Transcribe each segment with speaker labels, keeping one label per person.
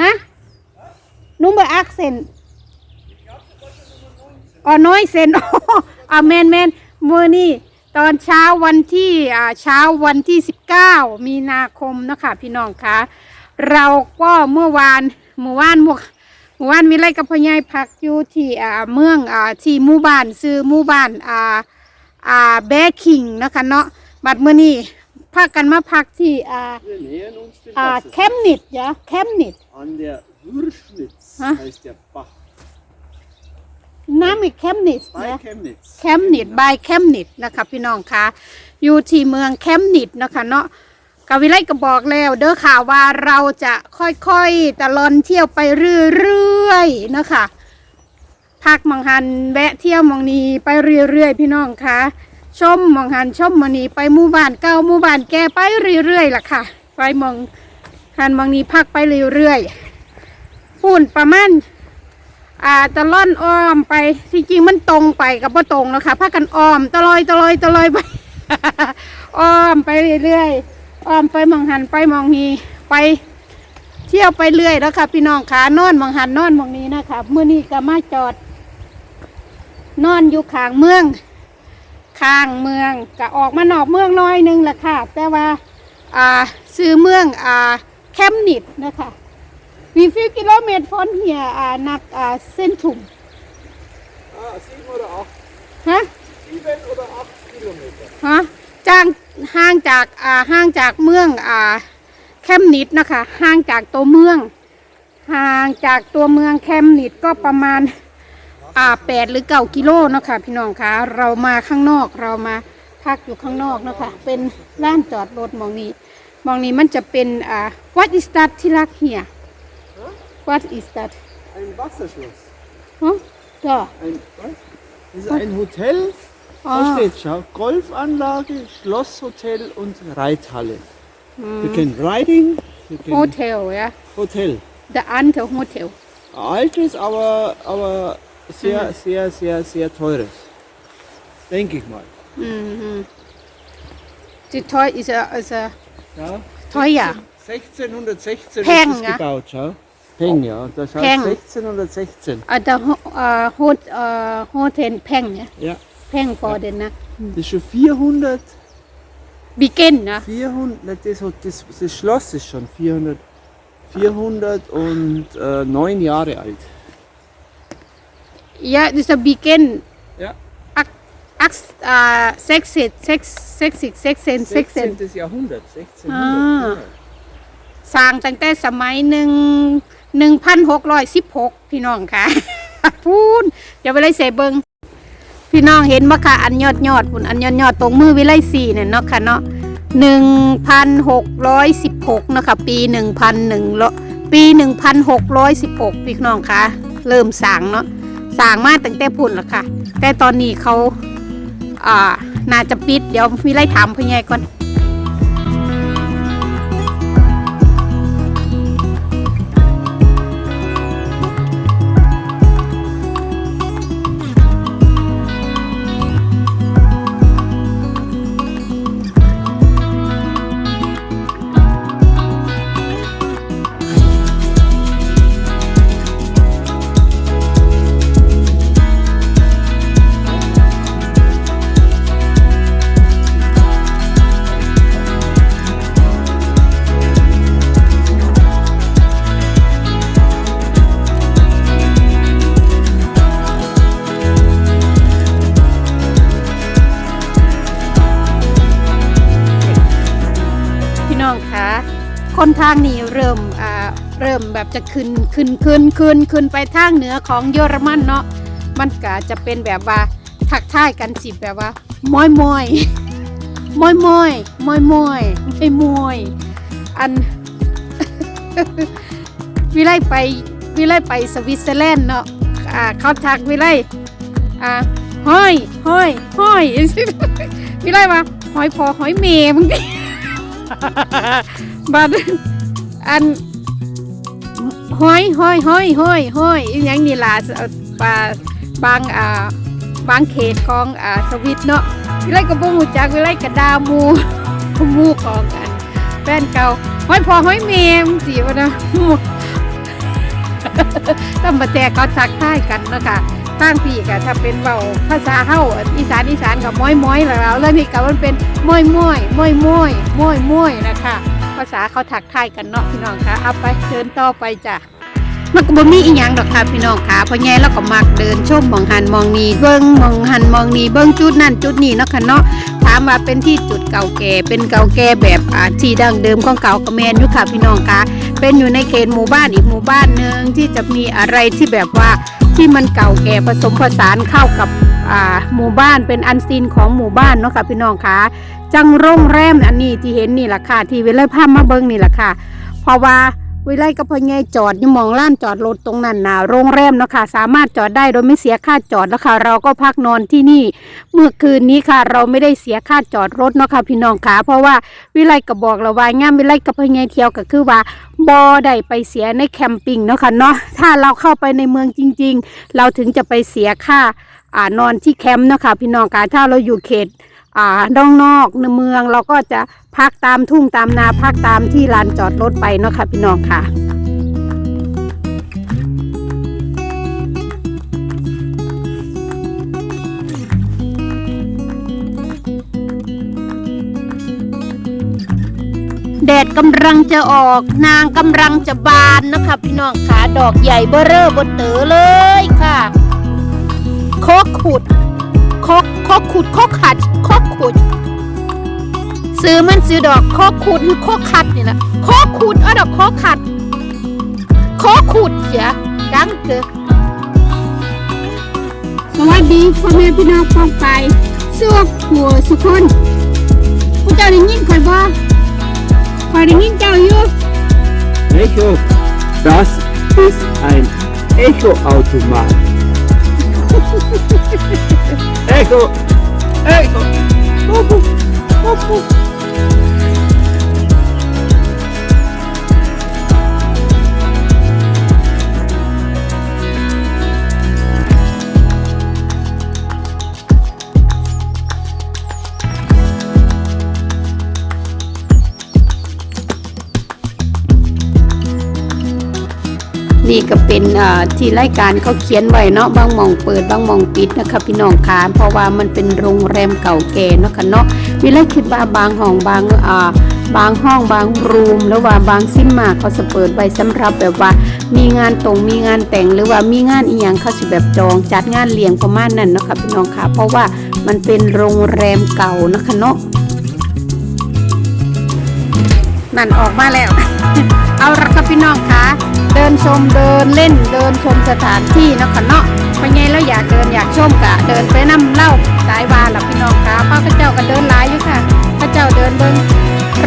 Speaker 1: ฮะ number accent อ๋อน้อยเซนอ่าแมนแมนมือนี่ตอนเช้าวันที่อ่าเช้าวันที่ 19 มีนาคมนะคะพี่น้องคะเราก็เมื่อวานเมื่อวานเมื่อเมื่อวานมีไรกับพ่อใหญ่พักอยู่ที่อ่าเมืองอ่าที่หมู่บ้านซื้อหมู่บ้านอ่าอ่าแบคิงนะคะเนาะบัดมื่อนี้ พากันมาพักที่อ่า
Speaker 2: Wir nähern uns dem
Speaker 1: อ่า
Speaker 2: Wasser.
Speaker 1: แคมนิดจ้ะแคมนิด
Speaker 2: An der Würschwitz
Speaker 1: Hä?
Speaker 2: heißt der Bach.
Speaker 1: น้ำอีกแคมนิด
Speaker 2: Bei
Speaker 1: นะ
Speaker 2: Chemnitz.
Speaker 1: แคมนิดบายแคมนิดนะคะพี่น้องคะอยู่ที่เมืองแคมนิดนะคะเนาะกาวิไลก็บอกแล้วเด้อข่าวว่าเราจะค่อยๆตะลอนเที่ยวไปเรื่อยๆนะคะพักหมองหันแวะเที่ยวหมองนี้ไปเรื่อยๆพี่น้องคะ ชมมองหันชมมองนี้ไปหมู่บ้านเก่าหมู่บ้านแก่ไปเรื่อยๆล่ะค่ะ ไปมองหันมองนี้พักไปเรื่อยๆปุ่นประมาณอ่าตะล่อนอ้อมไปจริงๆมันตรงไปกับว่าตรงแล้วค่ะพากันอ้อมตะลอยตะลอยตะลอยไปอ้อมไปเรื่อยๆอ้อมไปมองหันไปมองนี้ไปเที่ยวไปเรื่อยแล้วค่ะ พี่น้องขานอนมองหันนอนมองนี้นะคะเมื่อนี้ก็มาจอด นอนอยู่ขางเมือง ข้างเมืองก็ออกมานอกเมืองน้อยหนึงแหละค่ะ แต่ว่าอ่าซื้อเมืองอ่าแคมนิดนะคะ Wie viel Kilometer von hier äh, nach äh, Zentrum?
Speaker 2: Ah, sieben oder acht.
Speaker 1: Hä?
Speaker 2: Sieben oder acht Kilometer.
Speaker 1: ฮะจ้างห่างจากอ่าห่างจากเมืองอ่าแคมนิดนะคะ ห่างจากตัวเมือง ห่างจากตัวเมืองแคมนิดก็ประมาณ อ่าแปดหรือเก้ากิโลเนาะคะพี่น้องคะเรามาข้างนอกเรามาพักอยู่ข้างนอกเนาะคะเป็นร้านจอดรถหมองนี้หมองนี้มันจะเป็นอ่า what is that ที่รักเฮีย what is that
Speaker 2: Ein Wasserschloss.
Speaker 1: ฮะจ้ะ
Speaker 2: Ein, was? Das ist ein Hotel. Da
Speaker 1: Ah.
Speaker 2: steht, schau, Golfanlage, Schlosshotel und Reithalle. Wir können Riding, wir können
Speaker 1: Hotel, ja.
Speaker 2: Hotel.
Speaker 1: The Ante Hotel.
Speaker 2: Altes, aber, aber sehr, sehr, sehr, sehr teures. Denke ich mal.
Speaker 1: Mhm. Die Toy ist a, ist a
Speaker 2: Ja.
Speaker 1: teuer.
Speaker 2: 1616
Speaker 1: Peng,
Speaker 2: ist es
Speaker 1: ja?
Speaker 2: gebaut, schau. Peng, ja. Da schaut
Speaker 1: Peng.
Speaker 2: 1616.
Speaker 1: Uh, the ho- uh, hot, uh, Hotel Peng, ja.
Speaker 2: Ja.
Speaker 1: Peng for den, ne?
Speaker 2: Das ist schon 400,
Speaker 1: Beginn, ne?
Speaker 2: 400, nicht das, das, das Schloss ist schon 400, 409 Jahre alt.
Speaker 1: Ja, das ist a Beginn.
Speaker 2: Ja.
Speaker 1: Ak, ak, uh, sexy, sex, sexy, sexy, sexy.
Speaker 2: 16. Jahrhundert, 1600.
Speaker 1: Ah.
Speaker 2: ja.
Speaker 1: สร้างตั้งแต่สมัยหนึ่งหนึ่งพันหกร้อยสิบหกพี่น้องค่ะ พูนเดี๋ยวไปเลยเสเบิงพี่น้องเห็นบ่ค่ะ อันยอดยอดพุ่นอันยอดยอดตรงมือวิไลสี่เนี่ยเนาะค่ะเนาะหนึ่งพันหกร้อยสิบหกเนาะค่ะ ปีหนึ่งพันหนึ่งปีหนึ่งพันหกร้อยสิบหกพี่น้องค่ะ เริ่มสร้างเนาะ สร้างมาตั้งแต่พุ่นแล้วค่ะ แต่ตอนนี้เขาอ่าน่าจะปิด เดี๋ยวมีไล่ถามพี่ใหญ่ก่อน คนทางนี้เริ่มอ่าเริ่มแบบจะขึ้นขึ้นขึ้นขึ้นขึ้นไปทางเหนือของเยอรมันเนาะมันก็จะเป็นแบบว่าทักทายกันสิแบบว่ามอยมอยมอยมอยมอยมอยไม่มอยอันวิไลไปวิไลไปสวิตเซอร์แลนด์เนาะอ่าเขาทักวิไลอ่าห้อยห้อยห้อยวิไลว่าหอยพอหอยเมย์มึง บัดอันห้อยห้อยห้อยห้อยห้อยอหยังนี่ล่ะปลาบางอ่าบางเขตของอ่าสวิตเนาะวิไลก็บ่ฮู้จักวิไลก็ด่ามู่หมู่ของอันแฟนเก่าห้อยพอห้อยแม่มสิว่านะหมู่ต้องมาแจกเขาทักทายกันเนาะคะทางพี่ก็ถ้าเป็นเบาภาษาเฮาอีสานอีสานกับม้อยม้อยแล้วแล้วนี่ก็มันเป็นม้อยม้อยม้อยม้อยม้อยม้อยนะคะ ภาษาเขาทักทายกันเนาะพี่น้องคะเอาไปเดินต่อไปจ้ะมันก็บ่มีอีหยังดอกค่ะพี่น้องค่ะพราะไงเราก็มักเดินชมมองหันมองนี่เบิ่งมองหันมองนี่เบิ่งจุดนั่นจุดนี้เนาะค่ะเนาะถามว่าเป็นที่จุดเก่าแก่เป็นเก่าแก่แบบอ่าที่ดั้งเดิมของเก่ากระแมนอยู่ค่ะพี่น้องค่ะเป็นอยู่ในเขตหมู่บ้านอีกหมู่บ้านหนึ่งที่จะมีอะไรที่แบบว่าที่มันเก่าแก่ผสมผสานเข้ากับอ่าหมู่บ้านเป็นอันซีนของหมู่บ้านเนาะค่ะพี่น้องค่ะ จังโรงแรมอันนี้ที่เห็นนี่แหละค่ะ ที่เวลาพามาเบิ่งนี่แหละค่ะ เพราะว่าวิไลก็พอไงจอดอยู่มองล้านจอดรถตรงนั้นนะโรงแรมเนาะค่ะ สามารถจอดได้โดยไม่เสียค่าจอดแล้วค่ะ เราก็พักนอนที่นี่ เมื่อคืนนี้ค่ะ เราไม่ได้เสียค่าจอดรถเนาะค่ะพี่น้องค่ะ เพราะว่าวิไลก็บอกเราว่าง่ามวิไลก็พอไงเที่ยวก็คือว่าบอได้ไปเสียในแคมปิ้งเนาะค่ะเนาะถ้าเราเข้าไปในเมืองจริง ๆ เราถึงจะไปเสียค่าอ่านอนที่แคมป์เนาะค่ะพี่น้องค่ะถ้าเราอยู่เขต อ่าด้องนอกในเมืองเราก็จะพักตามทุ่งตามนาพักตามที่ลานจอดรถไปเนาะค่ะพี่น้องค่ะแดดกำลังจะออกนางกำลังจะบานนะคะพี่น้องค่ะดอกใหญ่เบ้อเร่อบนเต๋อเลยค่ะโคกขุดโคกโคกขุดโคกขัดโค กขุดซื้อมันซื้อดอกโคกขุดหรือโคกขัดนี่แหละโคกขุดเอาดอกโคกขัดโคกขุดเสียดังเกอสวัสดีพ่อแม่พี่น้องป้องไปสวกหัวสุกคนผู้เจ้าได้ยินใครบ่คอยได้ยินเจ้าอยู่
Speaker 2: Echo. Das ist ein Echo-Automat. Echo. Echo. Ei! Uhu! Uhu!
Speaker 1: นี่ก็เป็นที่รายการเขาเขียนไว้เนาะบางมองเปิดบางมองปิดนะคะพี่น้องคะเพราะว่ามันเป็นโรงแรมเก่าแก่เนาะค่ะเนาะวิไลคิดว่าบางห้องบางอ่าบางห้องบางรูมหรือว่าบางซิมมาเขาจะเปิดไว้สำหรับแบบว่า มีงานตรงมีงานแต่งหรือว่ามีงานอีหยังเขาสิแบบจองจัดงานเลี้ยงประมาณนั้นเนาะค่ะพี่น้องค่ะเพราะว่ามันเป็นโรงแรมเก่านะคะเนาะนั่นออกมาแล้ว เอาละครับพี่น้องคะ เดินชมเดินเล่นเดินชมสถานที่เนาะค่ะเนาะไปไงแล้วอยากเดินอยากชมกะเดินไปน้ำเล่าสายวาล่ะพี่น้องค่ะพ่อข้าเจ้าก็เดินหลายอยู่ค่ะข้าเจ้าเดินเบิ้ง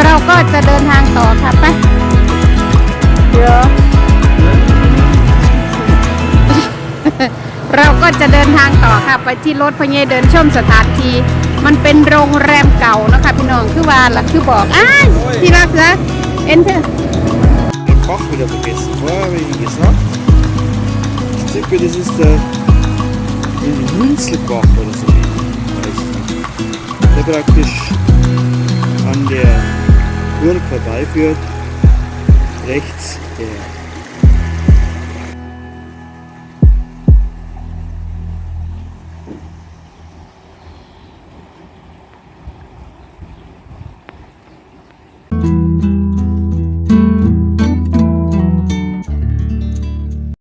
Speaker 1: เราก็จะเดินทางต่อค่ะไปเดี๋ยวเราก็จะเดินทางต่อค่ะ ไปที่รถพะเยเดินชมสถานที่มันเป็นโรงแรมเก่านะคะพี่น้องคือว่าล่ะคือบอกอ้าที่รักเหรอเอ็นเตอร์
Speaker 2: Koch wieder vergessen. Vorher habe ich Ihnen gesagt. Ich denke, das ist der Münzelbach oder so. Der praktisch an der Burg vorbeiführt. Rechts der